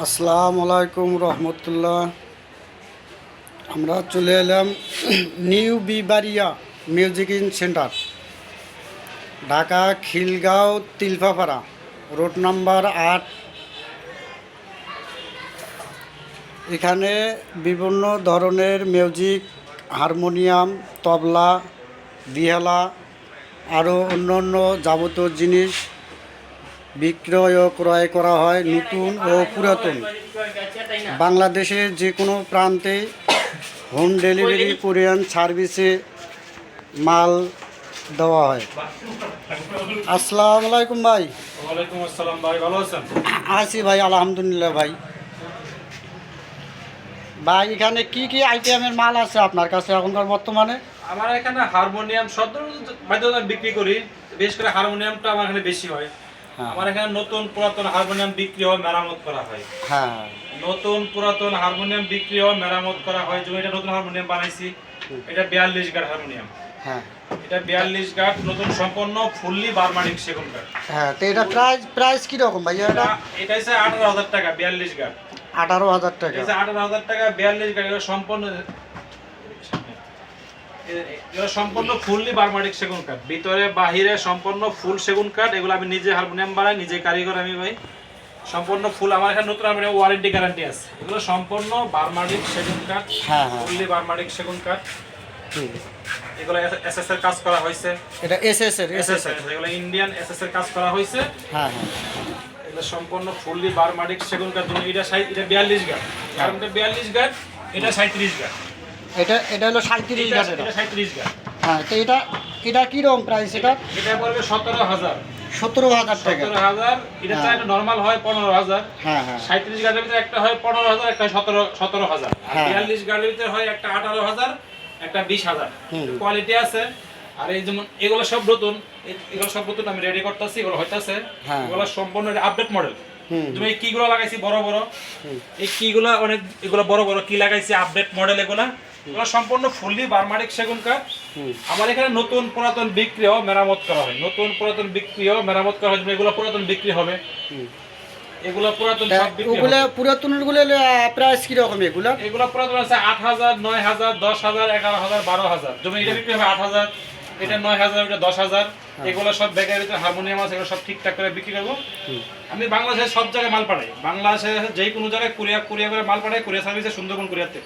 আসসালামু আলাইকুম রহমতুল্লাহ। আমরা চলে এলাম new বিবারিয়া music in centre, Dhaka Khilgaon Tilpapara, road number আট। এখানে বিভিন্ন ধরনের মিউজিক, হারমোনিয়াম, তবলা বিহালা আরও অন্য অন্য যাবতীয় জিনিস বিক্রয় ও ক্রয় করা হয় নতুন ও পুরাতন। বাংলাদেশের যে কোনো প্রান্তে হোম ডেলিভারি কোরিয়ান সার্ভিসে মাল দেওয়া হয়। আসসালামু আলাইকুম ভাই। ওয়ালাইকুম আসসালাম ভাই ভালো আছেন? আছি ভাই আলহামদুলিল্লাহ ভাই। ভাই এখানে কি কি আইটেমের মাল আছে আপনার কাছে এখনকার বর্তমানে? আমার এখানে হারমোনিয়াম সব ধরনের বিক্রি করি বিশেষ করে হারমোনিয়ামটা আমার এখানে বেশি হ্যাঁ। আমার এখানে নতুন পুরাতন হারমোনিয়াম বিক্রি হয় মেরামত করা হয়। হ্যাঁ। নতুন পুরাতন হারমোনিয়াম বিক্রি হয় মেরামত করা হয়। যেমন এটা নতুন হারমোনিয়াম বানাইছি এটা বিয়াল্লিশ গাট হারমোনিয়াম। হ্যাঁ। এটা বিয়াল্লিশ গাট নতুন সম্পন্ন ফুললি বারমানিক সেগুন গাট। হ্যাঁ তো এটা প্রাইস প্রাইস কীরকম ভাই? এটা এটা এটা হচ্ছে আঠারো হাজার টাকা বিয়াল্লিশ গাট। আঠারো হাজার টাকা। আঠারো হাজার টাকা বিয়াল্লিশ গাড়ি এগুলো সম্পূর্ণ ফুললি বারমাটিক সেগুন কাঠ। ভিতরে বাহিরে সম্পূর্ণ ফুল সেগুন কাঠ। এগুলো আমি নিজে হারমোনিয়াম বানাই নিজে কারিগর আমি ভাই। সম্পূর্ণ ফুল আমার এখানে নতুন হারমোনিয়াম ওয়ারেন্টি গ্যারান্টি আছে। এগুলো সম্পূর্ণ বারমাটিক সেগুন কাঠ হ্যাঁ হ্যাঁ। ফুললি বারমাটিক সেগুন কাঠ। এগুলো এসএস এর কাজ করা হয়েছে। এটা এস এস এর এস এসএস এগুলো ইন্ডিয়ান এসএস এর কাজ করা হয়েছে। হ্যাঁ হ্যাঁ। এগুলো সম্পূর্ণ ফুললি বারমাটিক সেগুন কাঠ। এটা সাই এটা বিয়াল্লিশ গাছ কারণ এটা বিয়াল্লিশ গাছ এটা সাঁত্রিশ গাছ এটা এটা হলো সাঁত্রিশ গাছ এটা সাঁত্রিশ গাছ হ্যাঁ তো এটা এটা কীরকম প্রাইস এটা? এটা পড়বে সতেরো হাজার। সতেরো হাজার টাকা। সতেরো হাজার এটা হ্যাঁ। নর্মাল হয় পনেরো হাজার। হ্যাঁ হ্যাঁ। সাঁত্রিশ গাড়ির ভিতরে একটা হয় পনেরো হাজার একটা হয় সতেরো সতেরো হাজার। হ্যাঁ। বিয়াল্লিশ গাড়ির ভিতরে হয় একটা আঠারো হাজার একটা বিশ হাজার। কোয়ালিটি আছে। আর এই যেমন এগুলো সব নতুন। এগুলো সব নতুন আমি রেডি করতেছি এগুলো হইতাছে। হ্যাঁ। এগুলো সম্পূর্ণ আপডেট মডেল হুম। তুমি এই কিগুলো লাগাইছি বড় বড়। এই কিগুলো অনেক এগুলো বড় বড় কি লাগাইছি আপডেট মডেল এগুলা। এগুলো সম্পূর্ণ ফুললি বারমাটিক সেগুন কাঠ আমার এখানে নতুন পুরাতন বিক্রিও মেরামত করা হয়। নতুন পুরাতন বিক্রিও মেরামত করা হয় এগুলো পুরাতন বিক্রি হবে। হুম। এগুলো পুরাতন তা সব বিক্রি ওগুলো হবে পুরাতনগুলো প্রাইস কীরকম এগুলো? এগুলো পুরাতন আছে আট হাজার নয় হাজার দশ হাজার এগারো হাজার বারো হাজার। যেমন এটা বিক্রি হবে আট হাজার। এটা নয় হাজার এটা দশ হাজার। এগুলো সব ব্যাগের ভিতরে হারমোনিয়াম আছে এগুলো সব ঠিকঠাক করে বিক্রি করব। আমি বাংলাদেশের সব জায়গায় মাল পাঠাই। বাংলাদেশে যে কোনো জায়গায় কুরিয়া কুরিয়া করে মাল পাঠাই কুরিয়া সার্ভিসে সুন্দরবন কুরিয়াতে।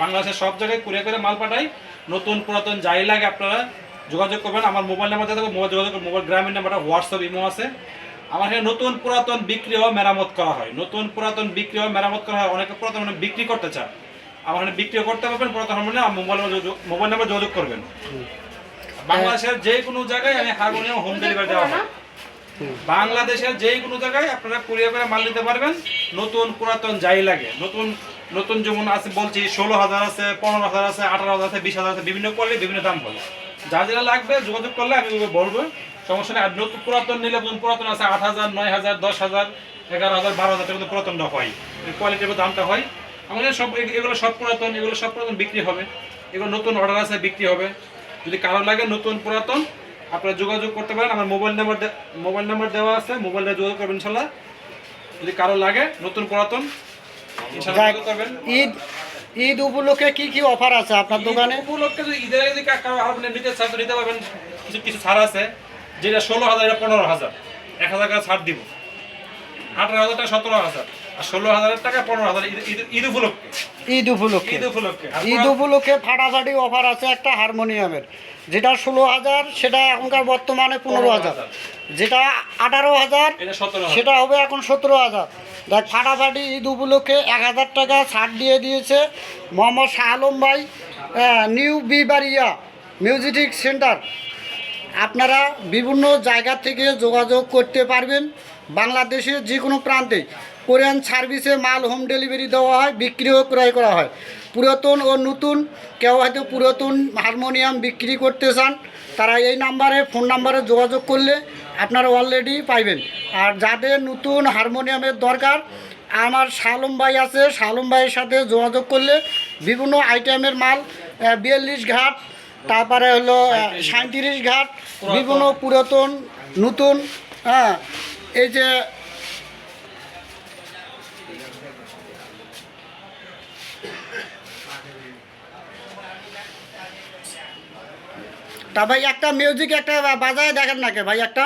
বাংলাদেশের সব জায়গায় কুরিয়া করে মাল পাঠাই। নতুন পুরাতন যাই লাগে আপনারা যোগাযোগ করবেন। আমার মোবাইল নাম্বার দেবো মোবাইল যোগাযোগ করবেন মোবাইল গ্রামীণ নাম্বারটা হোয়াটসঅ্যাপ ইমো আছে। আমার এখানে নতুন পুরাতন বিক্রি ও মেরামত করা হয়। নতুন পুরাতন বিক্রি ও মেরামত করা হয়। অনেকে পুরাতন মানে বিক্রি করতে চায়। আমার এখানে বিক্রিও করতে পারবেন পুরাতন মানে মোবাইল মোবাইল নাম্বার যোগাযোগ করবেন। বাংলাদেশের যে কোনো জায়গায় আমি হারমোনিয়াম হোম ডেলিভারি দেওয়া হয়। বাংলাদেশের যে কোনো জায়গায় আপনারা কুরিয়ার করে মাল নিতে পারবেন। নতুন পুরাতন যাই লাগে। নতুন নতুন যেমন আছে বলছি ষোলো হাজার আছে পনেরো হাজার আছে আঠারো হাজার আছে বিশ হাজার আছে বিভিন্ন কোয়ালিটি বিভিন্ন দাম বলে। যা যেটা লাগবে যোগাযোগ করলে আমি বলব। সমস্যা নেই। আর নতুন পুরাতন নিলে পুরাতন আছে আট হাজার নয় হাজার দশ হাজার এগারো হাজার বারো হাজার টাকা পুরাতনটা হয়। কোয়ালিটির দামটা হয়। আমাদের সব এগুলো সব পুরাতন এগুলো সব পুরাতন বিক্রি হবে। এগুলো নতুন অর্ডার আছে বিক্রি হবে। যদি কারও লাগে নতুন পুরাতন আপনারা যোগাযোগ করতে পারেন। আমার মোবাইল নাম্বার মোবাইল নাম্বার দেওয়া আছে মোবাইলটা যোগাযোগ করবেন ইনশাল্লাহ। যদি কারও লাগে নতুন পুরাতন ঈদ ঈদ উপলক্ষে কি কি অফার আছে আপনার দোকানে? উপলক্ষে যদি ঈদের আগে কারও আপনি নিতে চান তো নিতে পারবেন কিছু কিছু ছাড় আছে যেটা ষোলো হাজার এটা পনেরো হাজার। এক হাজার টাকা ছাড় দিব। আঠারো হাজার টাকা সতেরো হাজার। ষোলো হাজারের টাকা পনেরো হাজার ঈদ- উপলক্ষে। ঈদ উপলক্ষে। ঈদ উপলক্ষে। ঈদ উপলক্ষে ফাটাফাটি অফার আছে একটা হারমোনিয়ামের। যেটা ষোলো হাজার সেটা এখনকার বর্তমানে পনেরো হাজার যেটা আঠারো হাজার সেটা হবে এখন সতেরো হাজার দেখ ফাটাফাটি ঈদ উপলক্ষে এক হাজার টাকা ছাড় দিয়ে দিয়েছে মোহাম্মদ শাহ আলম ভাই নিউ বিবারিয়া মিউজিক সেন্টার। আপনারা বিভিন্ন জায়গা থেকে যোগাযোগ করতে পারবেন বাংলাদেশের যে কোনো প্রান্তে। কোরিয়ান সার্ভিসে মাল হোম ডেলিভারি দেওয়া হয়, বিক্রিও ক্রয় করা হয়। পুরাতন ও নতুন, কেউ হয়তো পুরাতন হারমোনিয়াম বিক্রি করতে চান, তারা এই নাম্বারে, ফোন নাম্বারে যোগাযোগ করলে আপনারা অলরেডি পাইবেন। আর যাদের নতুন হারমোনিয়ামের দরকার, আমার শালম ভাই আছে, শালম ভাইয়ের সাথে যোগাযোগ করলে বিভিন্ন আইটেমের মাল বিয়াল্লিশ ঘাট, তারপরে হলো সাঁত্রিশ ঘাট, বিভিন্ন পুরাতন, নতুন হ্যাঁ এই যে তা ভাই একটা মিউজিক একটা বাজায় দেখেন নাকি ভাই একটা?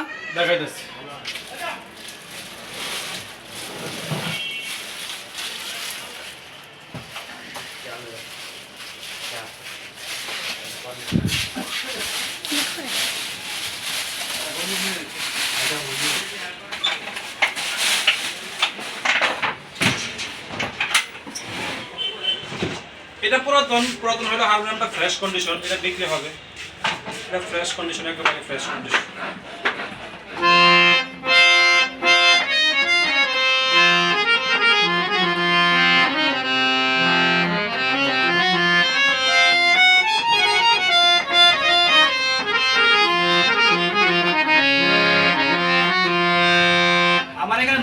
এটা পুরাতন পুরাতন হলো হারমোনিয়ামটা ফ্রেশ কন্ডিশন এটা বিক্রি হবে। এটা ফ্রেশ কন্ডিশন একেবারে ফ্রেশ কন্ডিশন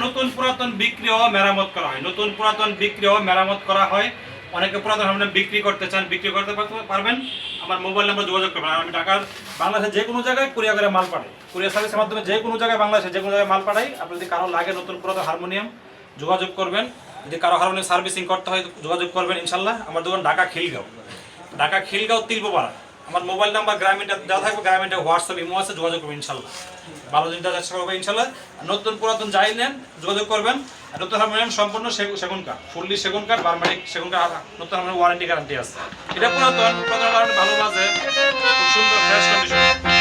নতুন পুরাতন বিক্রি ও মেরামত করা হয়। নতুন পুরাতন বিক্রি ও মেরামত করা হয়। অনেকে পুরাতন আপনি বিক্রি করতে চান, বিক্রি করতে পার- পারবেন। আমার মোবাইল নাম্বার যোগাযোগ করবেন। আমি ঢাকার বাংলাদেশের যে কোনো জায়গায় কুরিয়া করে মাল পাঠাই। কুরিয়া সার্ভিসের মাধ্যমে যে কোনো জায়গায় বাংলাদেশে যে কোনো জায়গায় মাল পাঠাই। আপনি যদি কারও লাগে নতুন পুরাতন হারমোনিয়াম যোগাযোগ করবেন। যদি কারও হারমোনিয়াম সার্ভিসিং করতে হয়, যোগাযোগ করবেন ইনশাল্লাহ। আমার দোকান ঢাকা খিলগাঁও। ঢাকা খিলগাঁও তিলপপাড়া। আমার মোবাইল নাম্বার, গ্রামীণটা দেওয়া থাকবে, গ্রামীণটা হোয়াটসঅ্যাপ, ইমো আছে, যোগাযোগ করবেন ইনশাল্লাহ। ভালো জিনিসটা চেষ্টা করবে ইনশাল্লাহ। নতুন পুরাতন যাই নেন, যোগাযোগ করবেন। নতুন হারমোনিয়াম সম্পূর্ণ সেগুন কার ফুললি সেগুন কাঠ বারমাটিক সেগুন কাঠ নতুন হারমোনিয়াম ওয়ারেন্টি গ্যারান্টি আছে। এটা পুরাতন পুরাতন কারণে ভালো বাজে, খুব সুন্দর ফ্রেশ কন্ডিশন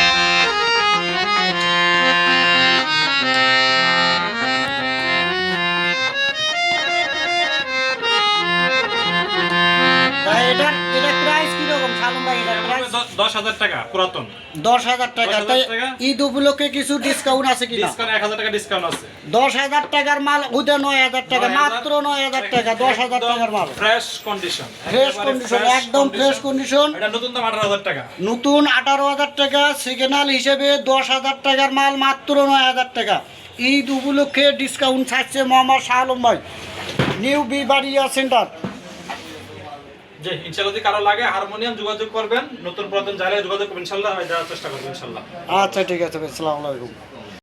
দশ হাজার টাকা পুরাতন। দশ হাজার টাকা। তাই ঈদ উপলক্ষে কিছু ডিসকাউন্ট আছে কিনা? ডিসকাউন্ট এক হাজার টাকা ডিসকাউন্ট আছে। দশ হাজার টাকার মাল ওইটা নয় হাজার টাকা মাত্র নয় হাজার টাকা দশ হাজার টাকার মাল। ফ্রেশ কন্ডিশন ফ্রেশ কন্ডিশন একদম ফ্রেশ কন্ডিশন এটা নতুন দাম আঠারো হাজার টাকা। নতুন আঠারো হাজার টাকা সিগন্যাল হিসেবে দশ হাজার টাকার মাল মাত্র নয় হাজার টাকা। ঈদ উপলক্ষে ডিসকাউন্ট ছাড়ছে মোহাম্মদ শাহ আলম ভাই। নিউ বিবাড়িয়া সেন্টার যে ইনশাআল্লাহ যদি কারও লাগে হারমোনিয়াম যোগাযোগ করবেন, নতুন পুরাতন জায়গায় যোগাযোগ আমি দেওয়ার চেষ্টা করবেন ইনশাল্লাহ আচ্ছা ঠিক আছে আসসালামু সালাম আলাইকুম।